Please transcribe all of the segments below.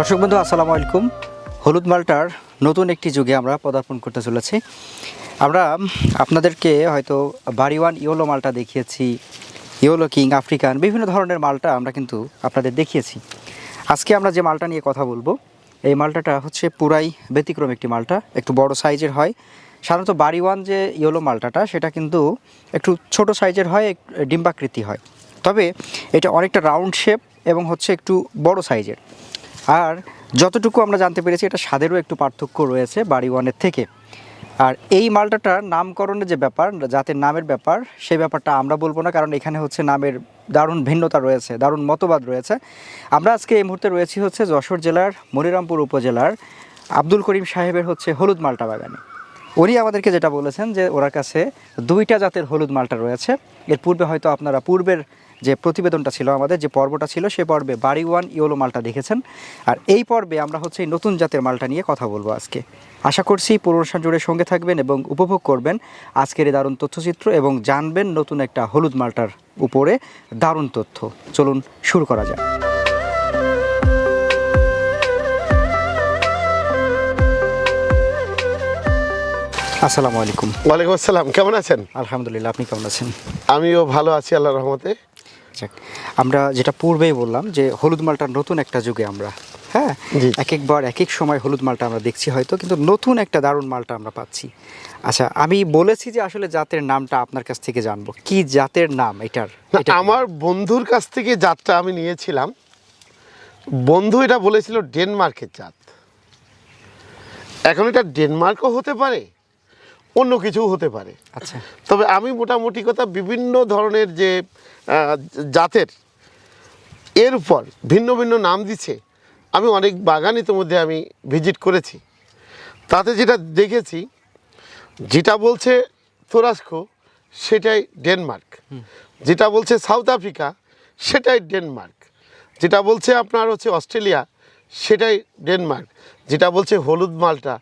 দর্শক বন্ধু, আসসালামু আলাইকুম। হলুদ মালটার নতুন একটি যুগে আমরা পদার্পণ করতে চলেছি। আমরা আপনাদেরকে হয়তো বাড়িওয়ান ইয়োলো মালটা দেখিয়েছি, ইয়োলো কিং আফ্রিকান, বিভিন্ন ধরনের মালটা আমরা কিন্তু আপনাদের দেখিয়েছি। আজকে আমরা যে মালটা নিয়ে কথা বলব, এই মালটাটা হচ্ছে পুরাই ব্যতিক্রম একটি মালটা, একটু বড় সাইজের হয়। সাধারণত বাড়িওয়ান যে ইয়েলো মালটাটা, সেটা কিন্তু একটু ছোট সাইজের হয় ডিম্বাকৃতি হয়। তবে এটা অনেকটা রাউন্ড শেপ এবং হচ্ছে একটু বড় সাইজের। আর যতটুকু আমরা জানতে পেরেছি, এটা স্বাদেরও একটু পার্থক্য রয়েছে বাড়ি ওয়ানের থেকে। আর এই মালটাটার নামকরণের যে ব্যাপার, জাতের নামের ব্যাপার, সেই ব্যাপারটা আমরা বলব না, কারণ এখানে হচ্ছে নামের দারুণ ভিন্নতা রয়েছে, দারুণ মতবাদ রয়েছে। আমরা আজকে এই মুহূর্তে রয়েছি হচ্ছে যশোর জেলার মনিরামপুর উপজেলার আব্দুল করিম সাহেবের হচ্ছে হলুদ মালটা বাগানে। উনি আমাদেরকে যেটা বলেছেন যে ওনার কাছে দুইটা জাতের হলুদ মালটা রয়েছে। এর পূর্বে হয়তো আপনারা পূর্বের যে প্রতিবেদনটা ছিল আমাদের যে পর্বটা ছিল সে পর্বে বাড়ি ওয়ান ইয়োলো মালটা দেখেছেন। আর এই পর্বে আমরা হচ্ছে এই নতুন জাতের মালটা নিয়ে কথা বলব আজকে। আশা করছি পুরোশান জুড়ে সঙ্গে থাকবেন এবং উপভোগ করবেন আজকের এই দারুণ তথ্যচিত্র এবং জানবেন নতুন একটা হলুদ মালটার উপরে দারুণ তথ্য। চলুন শুরু করা যাক। আসসালামু আলাইকুম। ওয়ালাইকুম আসসালাম কেমন আছেন? আলহামদুলিল্লাহ আপনি কেমন আছেন? আমিও ভালো আছি আল্লাহ রহমতে। যাক। আমরা যেটা পূর্বেই বললাম যে হলুদ মালটার নতুন একটা যুগে আমরা হ্যাঁ। এক একবার এক এক সময় হলুদ মালটা আমরা দেখছি হয়তো কিন্তু নতুন একটা দারুণ মালটা আমরা পাচ্ছি। আচ্ছা আমি বলেছি যে আসলে জাতের নামটা আপনার কাছ থেকে জানব। কি জাতের নাম এটার? আমার বন্ধুর কাছ থেকে জাতটা আমি নিয়েছিলাম। বন্ধু এটা বলেছিল ডেনমার্কের জাত। এখন এটা ডেনমার্কও হতে পারে? অন্য কিছুও হতে পারে। আচ্ছা। তবে আমি মোটামুটি কথা বিভিন্ন ধরনের যে জাতের এর উপর ভিন্ন ভিন্ন নাম দিচ্ছে আমি অনেক বাগান ইতিমধ্যে আমি ভিজিট করেছি। তাতে যেটা দেখেছি যেটা বলছে তুরস্ক সেটাই ডেনমার্ক। যেটা বলছে সাউথ আফ্রিকা সেটাই ডেনমার্ক। যেটা বলছে আপনার হচ্ছে অস্ট্রেলিয়া সেটাই ডেনমার্ক। যেটা বলছে হলুদ মালটা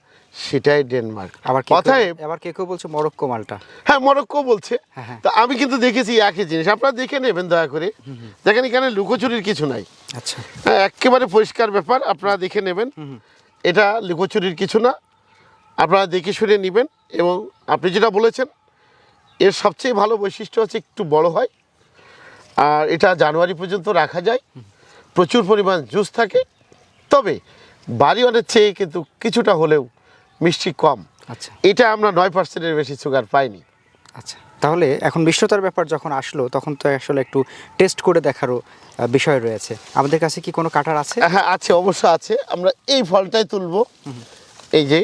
সেটাই ডেনমার্ক। আবার কথায় আবার কেউ কেউ বলছে মরক্কো মালটা। হ্যাঁ মরক্কো বলছে। হ্যাঁ, হ্যাঁ। তা আমি কিন্তু দেখেছি একই জিনিস। আপনারা দেখে নেবেন দয়া করে। দেখেন এখানে লুকোচুরির কিছু নাই। আচ্ছা। হ্যাঁ একেবারে পরিষ্কার ব্যাপার আপনারা দেখে নেবেন। এটা লুকোচুরির কিছু না। আপনারা দেখে শুনে নেবেন এবং আপনি যেটা বলেছেন এর সবচেয়ে ভালো বৈশিষ্ট্য হচ্ছে একটু বড় হয়। আর এটা জানুয়ারি পর্যন্ত রাখা যায়। প্রচুর পরিমাণ জুস থাকে। তবে বাড়িওয়ানের চেয়ে কিন্তু কিছুটা হলেও মিষ্টি কম। আচ্ছা। এটা আমরা নয় পার্সেন্টের বেশি সুগার পাইনি। আচ্ছা তাহলে এখন মিষ্টতার ব্যাপার যখন আসলো তখন তো আসলে একটু টেস্ট করে দেখারও বিষয় রয়েছে। আমাদের কাছে কি কোনো কাটার আছে? হ্যাঁ আছে অবশ্য আছে। আমরা এই ফলটাই তুলবো। এই যে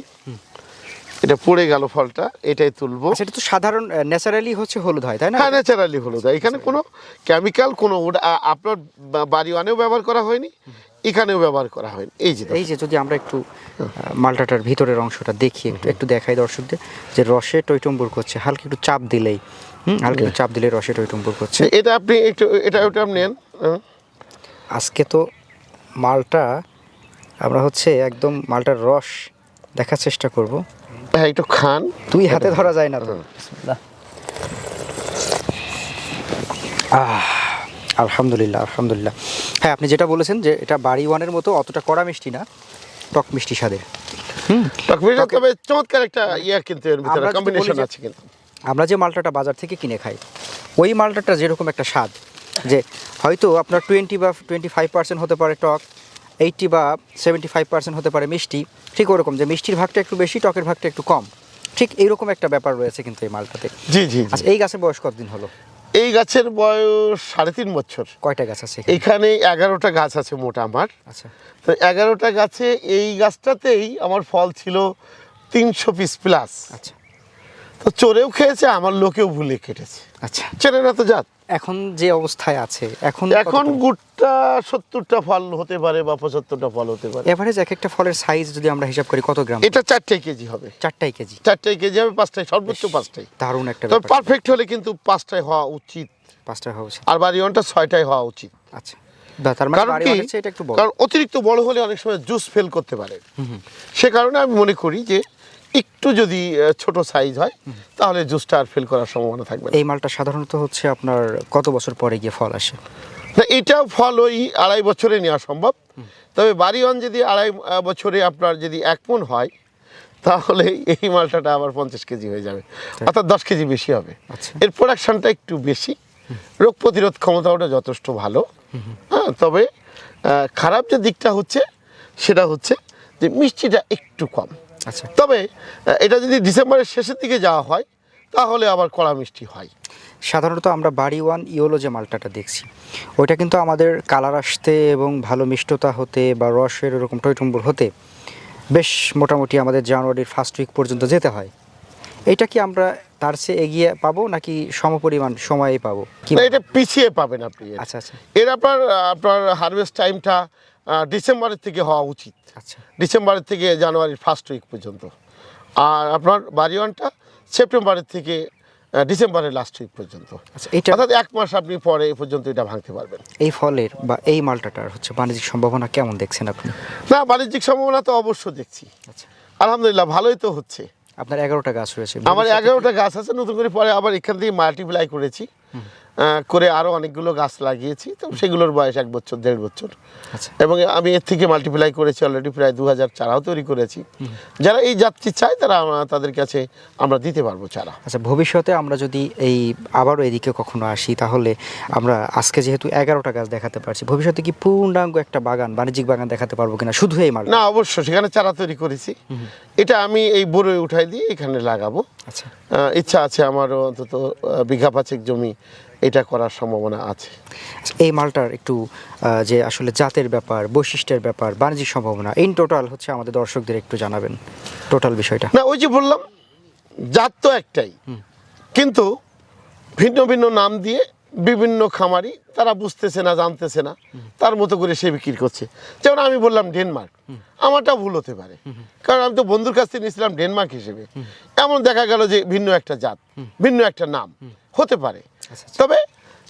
এটা পড়ে গেল ফলটা এটাই তুলবো। সেটা তো সাধারণ ন্যাচারালি হচ্ছে হলুদ হয় তাই না? হ্যাঁ ন্যাচারালি হলুদ হয়। এখানে কোনো কেমিক্যাল কোনো আপনার বাড়ি বাড়িওয়ানেও ব্যবহার করা হয়নি। এখানেও ব্যবহার করা হয়। এই যে এই যে যদি আমরা একটু মালটাটার ভিতরের অংশটা দেখি একটু একটু দেখাই দর্শকদের যে রসে টইটম্বুর করছে হালকা একটু চাপ দিলেই হালকা একটু চাপ দিলে রসে টইটম্বুর করছে। এটা আপনি একটু এটা ওটা নেন। হ্যাঁ। আজকে তো মালটা আমরা হচ্ছে একদম মালটার রস দেখার চেষ্টা করব। হ্যাঁ একটু খান। দুই হাতে ধরা যায় না তো। আহ, আলহামদুলিল্লাহ আলহামদুলিল্লাহ। হ্যাঁ আপনি যেটা বলেছেন যে এটা বাড়ি ওয়ানের মতো অতটা কড়া মিষ্টি না টক মিষ্টি স্বাদের। হুম? টকমিটা তবে চমৎকার একটা ইয়া কিন্তু এর ভিতরে আমরা কম্বিনেশন যে- আছে কিন্তু। আমরা যে মালটাটা বাজার থেকে কিনে খাই ওই মালটাটা যেরকম একটা স্বাদ যে হয়তো আপনার টোয়েন্টি বা টোয়েন্টি ফাইভ পার্সেন্ট হতে পারে টক এইটটি বা সেভেন্টি ফাইভ পার্সেন্ট হতে পারে মিষ্টি ঠিক ওরকম যে মিষ্টির ভাগটা একটু বেশি টকের ভাগটা একটু কম ঠিক এইরকম একটা ব্যাপার রয়েছে কিন্তু এই মালটাতে। জি জি জি। আচ্ছা এই গাছের বয়স কতদিন হলো? এই গাছের বয়স সাড়ে তিন বছর। কয়টা গাছ আছে এখানে? এগারোটা গাছ আছে মোটা আমার। আচ্ছা। তো এগারোটা গাছে এই গাছটাতেই আমার ফল ছিল তিনশো পিস প্লাস আচ্ছা। তো চোরেও খেয়েছে আমার লোকেও ভুলে কেটেছে। আচ্ছা। চেনে না তো জাত? এখন যে অবস্থায় আছে এখন এখন গুড়টা সত্তরটা ফল হতে পারে বা পঁচাত্তরটা ফল হতে পারে। এভারেজ এক একটা ফলের সাইজ যদি আমরা হিসাব করি কত গ্রাম? এটা চারটাই কেজি হবে। চারটাই কেজি। চারটাই কেজি হবে পাঁচটায় সর্বোচ্চ পাঁচটাই। দারুণ একটা তবে পারফেক্ট হলে কিন্তু পাঁচটায় হওয়া উচিত। পাঁচটা হচ্ছে আর বাড়িওয়ানটা ছয়টায় হওয়া উচিত। আচ্ছা। মানে কারণ অতিরিক্ত বড় হলে অনেক সময় জুস ফেল করতে পারে। সে কারণে আমি মনে করি যে একটু যদি ছোট সাইজ হয় তাহলে জুসটা আর ফেল করার সম্ভাবনা থাকবে এই মালটা সাধারণত হচ্ছে আপনার কত বছর পরে গিয়ে ফল আসে? না এটাও ফল ওই আড়াই বছরে নেওয়া সম্ভব। তবে বাড়িওয়ান যদি আড়াই বছরে আপনার যদি এক মন হয় তাহলে এই মালটাটা আবার পঞ্চাশ কেজি হয়ে যাবে। অর্থাৎ দশ কেজি বেশি হবে। আচ্ছা। এর প্রোডাকশনটা একটু বেশি। রোগ প্রতিরোধ ক্ষমতাটা যথেষ্ট ভালো। হ্যাঁ তবে খারাপ যে দিকটা হচ্ছে সেটা হচ্ছে যে মিষ্টিটা একটু কম। আচ্ছা তবে এটা যদি ডিসেম্বরের শেষের দিকে যাওয়া হয় তাহলে আবার কড়া মিষ্টি হয়। সাধারণত আমরা বাড়ি ওয়ান ইওলো যে মালটাটা দেখছি ওইটা কিন্তু আমাদের কালার আসতে এবং ভালো মিষ্টতা হতে বা রসের এরকম টইটুম্বুর হতে বেশ মোটামুটি আমাদের জানুয়ারির ফার্স্ট উইক পর্যন্ত যেতে হয়। এটা কি আমরা তার চেয়ে এগিয়ে পাবো নাকি সমপরিমাণ সময়ে পাবো? এটা পিছিয়ে পাবেন আপনি। আচ্ছা আচ্ছা। এর আপনার আপনার হারভেস্ট টাইমটা ডিসেম্বরের থেকে হওয়া উচিত। আচ্ছা। ডিসেম্বরের থেকে জানুয়ারির ফার্স্ট উইক পর্যন্ত। আর আপনার বাড়িওয়ানটা সেপ্টেম্বরের থেকে ডিসেম্বরের লাস্ট উইক পর্যন্ত। আচ্ছা এটা অর্থাৎ এক মাস আপনি পরে এই পর্যন্ত এটা ভাঙতে পারবেন। এই ফলের বা এই মালটাটার হচ্ছে বাণিজ্যিক সম্ভাবনা কেমন দেখছেন আপনি? না বাণিজ্যিক সম্ভাবনা তো অবশ্য দেখছি। আচ্ছা। আলহামদুলিল্লাহ ভালোই তো হচ্ছে। আপনার এগারোটা গাছ রয়েছে। আমার এগারোটা গাছ আছে নতুন করে পরে আবার এখান থেকে মাল্টিপ্লাই করেছি। করে আরও অনেকগুলো গাছ লাগিয়েছি তো সেগুলোর বয়স এক বছর দেড় বছর। আচ্ছা। এবং আমি এর থেকে মাল্টিপ্লাই করেছি অলরেডি প্রায় দু হাজার চারাও তৈরি করেছি। যারা এই যাত্রী চায় তারা তাদের কাছে আমরা দিতে পারব চারা। আচ্ছা ভবিষ্যতে আমরা যদি এই আবারও এদিকে কখনো আসি তাহলে আমরা আজকে যেহেতু এগারোটা গাছ দেখাতে পারছি ভবিষ্যতে কি পূর্ণাঙ্গ একটা বাগান বাণিজ্যিক বাগান দেখাতে পারব কিনা? শুধু এই মাল না অবশ্য সেখানে চারা তৈরি করেছি। এটা আমি এই বড়ই উঠাই দিয়ে এখানে লাগাবো। আচ্ছা। ইচ্ছা আছে আমারও অন্তত বিঘা পাঁচেক জমি এটা করার সম্ভাবনা আছে। আচ্ছা, এই মালটার একটু যে আসলে জাতের ব্যাপার বৈশিষ্ট্যের ব্যাপার বাণিজ্যিক সম্ভাবনা ইন টোটাল হচ্ছে আমাদের দর্শকদের একটু জানাবেন টোটাল বিষয়টা। না ওই যে বললাম জাত তো একটাই। কিন্তু ভিন্ন ভিন্ন নাম দিয়ে বিভিন্ন খামারি তারা বুঝতেছে না জানতেছে না তার মতো করে সে বিক্রি করছে। যেমন আমি বললাম ডেনমার্ক আমারটা ভুল হতে পারে। কারণ আমি তো বন্ধুর কাছ থেকে নিয়েছিলাম ডেনমার্ক হিসেবে। এমন দেখা গেল যে ভিন্ন একটা জাত ভিন্ন একটা নাম হতে পারে। আচ্ছা, আচ্ছা। তবে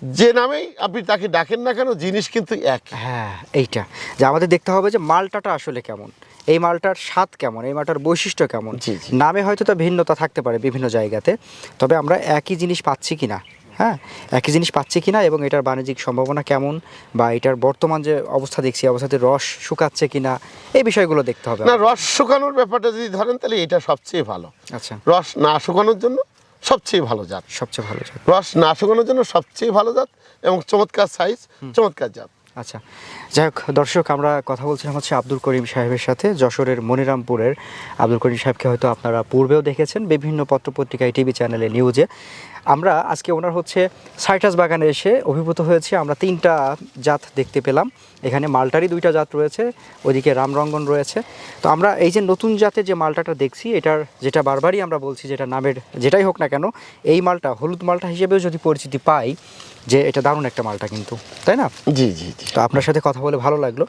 যে নামেই আপনি তাকে ডাকেন না কেন জিনিস কিন্তু এক। হ্যাঁ এইটা। যে আমাদের দেখতে হবে যে মালটাটা আসলে কেমন। এই মালটার স্বাদ কেমন এই মালটার বৈশিষ্ট্য কেমন। নামে হয়তো তা ভিন্নতা থাকতে পারে বিভিন্ন জায়গাতে তবে আমরা একই জিনিস পাচ্ছি কিনা হ্যাঁ একই জিনিস পাচ্ছে কি না এবং এটার বাণিজ্যিক সম্ভাবনা কেমন বা এটার বর্তমান যে অবস্থা দেখছি অবস্থাতে রস শুকাচ্ছে কি না এই বিষয়গুলো দেখতে হবে না রস শুকানোর ব্যাপারটা যদি ধরেন তাহলে এটা সবচেয়ে ভালো। আচ্ছা। রস না শুকানোর জন্য সবচেয়ে ভালো জাত। সবচেয়ে ভালো জাত। রস না শুকানোর জন্য সবচেয়ে ভালো জাত এবং চমৎকার সাইজ চমৎকার জাত। আচ্ছা যাই হোক, দর্শক, আমরা কথা বলছিলাম হচ্ছে আব্দুল করিম সাহেবের সাথে যশোরের মনিরামপুরের। আব্দুল করিম সাহেবকে হয়তো আপনারা পূর্বেও দেখেছেন বিভিন্ন পত্রপত্রিকায়, টিভি চ্যানেলে, নিউজে। আমরা আজকে ওনার হচ্ছে সাইটাস বাগানে এসে অভিভূত হয়েছি। আমরা তিনটা জাত দেখতে পেলাম। এখানে মালটারই দুইটা জাত রয়েছে, ওইদিকে রামরঙ্গন রয়েছে। তো আমরা এই যে নতুন জাতের যে মালটাটা দেখছি, এটার যেটা বারবারই আমরা বলছি যেটা নামের, যেটাই হোক না কেন, এই মালটা হলুদ মালটা হিসেবেও যদি পরিচিতি পাই যে এটা দারুণ একটা মালটা কিন্তু তাই না? জি জি জি। তো আপনার সাথে কথা বলে ভালো লাগল।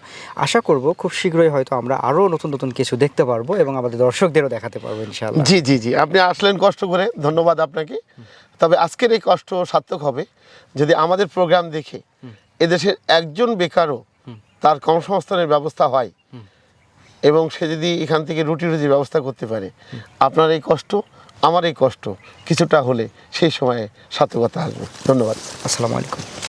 আশা করব খুব শীঘ্রই হয়তো আমরা আরও নতুন নতুন কিছু দেখতে পারব এবং আমাদের দর্শকদেরও দেখাতে পারব ইনশাআল্লাহ। জি জি জি। আপনি আসলেন কষ্ট করে ধন্যবাদ আপনাকে। তবে আজকের এই কষ্ট সার্থক হবে যদি আমাদের প্রোগ্রাম দেখে এদেশের একজন বেকারও তার কর্মসংস্থানের ব্যবস্থা হয় এবং সে যদি এখান থেকে রুটি রুজির ব্যবস্থা করতে পারে। আপনার এই কষ্ট আমার এই কষ্ট কিছুটা হলে সেই সময়ে সার্থকতা আসবে। ধন্যবাদ। আসসালামু আলাইকুম।